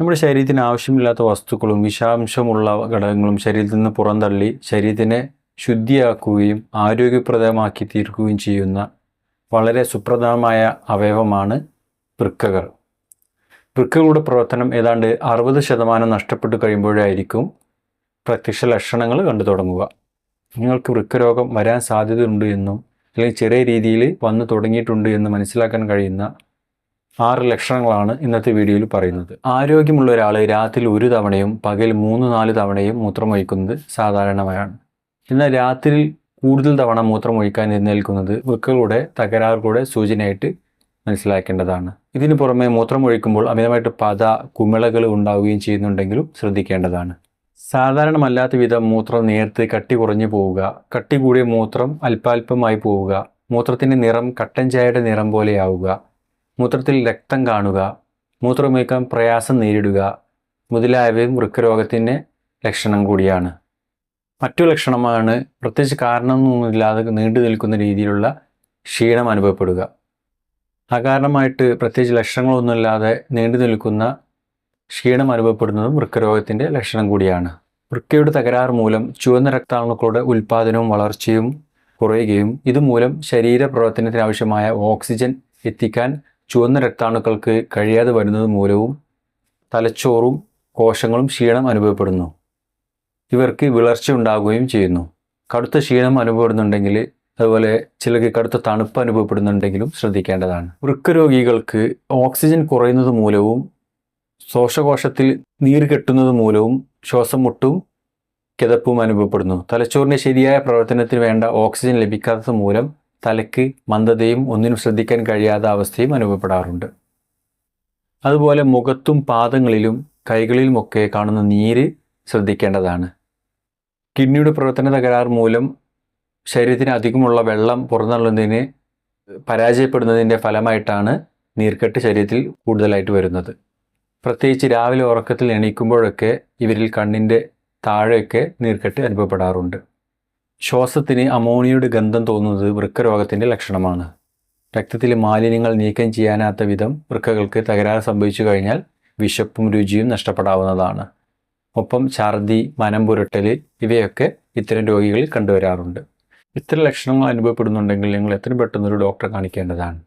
നമ്മുടെ ശരീരത്തിന് ആവശ്യമില്ലാത്ത വസ്തുക്കളും വിഷാംശമുള്ള ഘടകങ്ങളും ശരീരത്തിൽ നിന്ന് പുറന്തള്ളി ശരീരത്തിനെ ശുദ്ധിയാക്കുകയും ആരോഗ്യപ്രദമാക്കി തീർക്കുകയും ചെയ്യുന്ന വളരെ സുപ്രധാനമായ അവയവമാണ് വൃക്കകൾ. വൃക്കകളുടെ പ്രവർത്തനം ഏതാണ്ട് അറുപത് ശതമാനം നഷ്ടപ്പെട്ടു കഴിയുമ്പോഴായിരിക്കും പ്രത്യക്ഷ ലക്ഷണങ്ങൾ കണ്ടു തുടങ്ങുക. നിങ്ങൾക്ക് വൃക്കരോഗം വരാൻ സാധ്യതയുണ്ട് എന്നും അല്ലെങ്കിൽ ചെറിയ രീതിയിൽ വന്നു തുടങ്ങിയിട്ടുണ്ട് എന്ന് മനസ്സിലാക്കാൻ കഴിയുന്ന ആറ് ലക്ഷണങ്ങളാണ് ഇന്നത്തെ വീഡിയോയിൽ പറയുന്നത്. ആരോഗ്യമുള്ള ഒരാൾ രാത്രി ഒരു തവണയും പകൽ മൂന്ന് നാല് തവണയും മൂത്രമൊഴിക്കുന്നത് സാധാരണമായാണ് എന്നാൽ രാത്രി കൂടുതൽ തവണ മൂത്രമൊഴിക്കാൻ എഴുന്നേൽക്കുന്നത് വൃക്കകളുടെ തകരാറുകളുടെ സൂചനയായിട്ട് മനസ്സിലാക്കേണ്ടതാണ്. ഇതിനു പുറമെ മൂത്രമൊഴിക്കുമ്പോൾ അമിതമായിട്ട് പത കുമിളകൾ ഉണ്ടാവുകയും ചെയ്യുന്നുണ്ടെങ്കിലും ശ്രദ്ധിക്കേണ്ടതാണ്. സാധാരണമല്ലാത്ത വിധം മൂത്രം നേരത്തെ കട്ടി കുറഞ്ഞു പോവുക കട്ടി കൂടിയ മൂത്രം അല്പാൽപമായി പോവുക മൂത്രത്തിന്റെ നിറം കട്ടൻ ചായയുടെ നിറം പോലെയാവുക മൂത്രത്തിൽ രക്തം കാണുക മൂത്രമൊഴിക്കാൻ പ്രയാസം നേരിടുക മുതലായവയും വൃക്കരോഗത്തിന്റെ ലക്ഷണം കൂടിയാണ്. മറ്റു ലക്ഷണമാണ് പ്രത്യേകിച്ച് കാരണമൊന്നുമില്ലാതെ നീണ്ടു നിൽക്കുന്ന രീതിയിലുള്ള ക്ഷീണം അനുഭവപ്പെടുക. അകാരണമായിട്ട് പ്രത്യേകിച്ച് ലക്ഷണങ്ങളൊന്നുമില്ലാതെ നീണ്ടു നിൽക്കുന്ന ക്ഷീണം അനുഭവപ്പെടുന്നതും വൃക്കരോഗത്തിന്റെ ലക്ഷണം കൂടിയാണ്. വൃക്കയുടെ തകരാറ് മൂലം ചുവന്ന രക്താണുക്കളുടെ ഉൽപ്പാദനവും വളർച്ചയും കുറയുകയും ഇതുമൂലം ശരീരപ്രവർത്തനത്തിന് ആവശ്യമായ ഓക്സിജൻ എത്തിക്കാൻ ചുവന്ന രക്താണുക്കൾക്ക് കഴിയാതെ വരുന്നത് മൂലവും തലച്ചോറും കോശങ്ങളും ക്ഷീണം അനുഭവപ്പെടുന്നു. ഇവർക്ക് വിളർച്ച ഉണ്ടാകുകയും ചെയ്യുന്നു. കടുത്ത ക്ഷീണം അനുഭവപ്പെടുന്നുണ്ടെങ്കിൽ അതുപോലെ ചിലർക്ക് കടുത്ത തണുപ്പ് അനുഭവപ്പെടുന്നുണ്ടെങ്കിലും ശ്രദ്ധിക്കേണ്ടതാണ്. വൃക്കരോഗികൾക്ക് ഓക്സിജൻ കുറയുന്നത് മൂലവും ശ്വാസകോശത്തിൽ നീര് കെട്ടുന്നത് മൂലവും ശ്വാസം മുട്ടും കിതപ്പും അനുഭവപ്പെടുന്നു. തലച്ചോറിന്റെ ശരിയായ പ്രവർത്തനത്തിന് വേണ്ട ഓക്സിജൻ ലഭിക്കാത്തത് മൂലം തലയ്ക്ക് മന്ദതയും ഒന്നിനും ശ്രദ്ധിക്കാൻ കഴിയാത്ത അവസ്ഥയും അനുഭവപ്പെടാറുണ്ട്. അതുപോലെ മുഖത്തും പാദങ്ങളിലും കൈകളിലുമൊക്കെ കാണുന്ന നീര് ശ്രദ്ധിക്കേണ്ടതാണ്. കിഡ്നിയുടെ പ്രവർത്തന തകരാർ മൂലം ശരീരത്തിന് അധികമുള്ള വെള്ളം പുറന്തള്ളുന്നതിന് പരാജയപ്പെടുന്നതിന്റെ ഫലമായിട്ടാണ് നീർക്കെട്ട് ശരീരത്തിൽ കൂടുതലായിട്ട് വരുന്നത്. പ്രത്യേകിച്ച് രാവിലെ ഉറക്കത്തിൽ എണീക്കുമ്പോഴൊക്കെ ഇവരിൽ കണ്ണിന്റെ താഴെയൊക്കെ നീർക്കെട്ട് അനുഭവപ്പെടാറുണ്ട്. ശ്വാസത്തിന് അമോണിയയുടെ ഗന്ധം തോന്നുന്നത് വൃക്കരോഗത്തിന്റെ ലക്ഷണമാണ്. രക്തത്തിലെ മാലിന്യങ്ങൾ നീക്കം ചെയ്യാനാത്ത വിധം വൃക്കകൾക്ക് തകരാറ് സംഭവിച്ചു കഴിഞ്ഞാൽ വിശപ്പും രുചിയും നഷ്ടപ്പെടാവുന്നതാണ്. ഒപ്പം ഛർദി മനം പുരട്ടൽ ഇവയൊക്കെ ഇത്തരം രോഗികളിൽ കണ്ടുവരാറുണ്ട്. ഇത്തരം ലക്ഷണങ്ങൾ അനുഭവപ്പെടുന്നുണ്ടെങ്കിൽ നിങ്ങൾ എത്രയും പെട്ടെന്ന് ഒരു ഡോക്ടറെ കാണിക്കേണ്ടതാണ്.